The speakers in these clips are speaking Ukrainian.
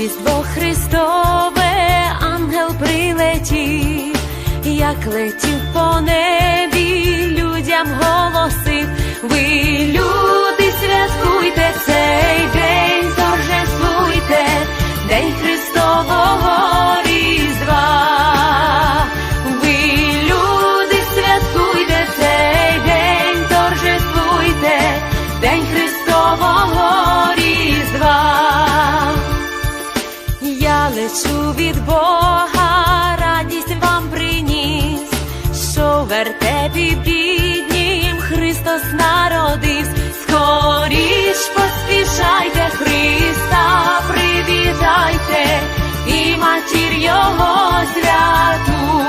Різдво Христове, ангел прилетів, як летів по небі. вертепі біднім Христос народився, скоріш поспішайте, Христа, привітайте і матір Його святу,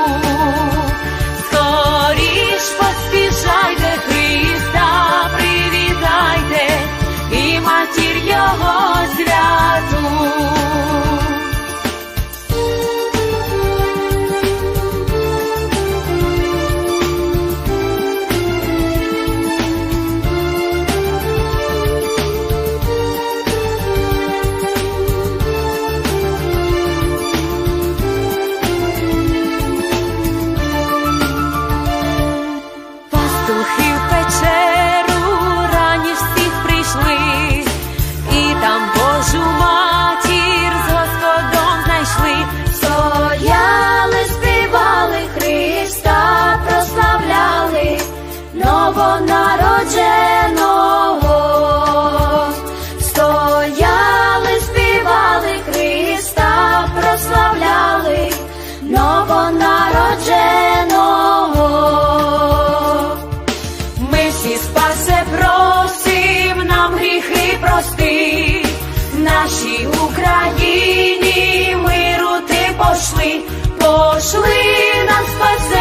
скоріш поспішайте, Христа, привітайте і матір Його святу. нашій Україні миру ти пошли, пошли нас спасе.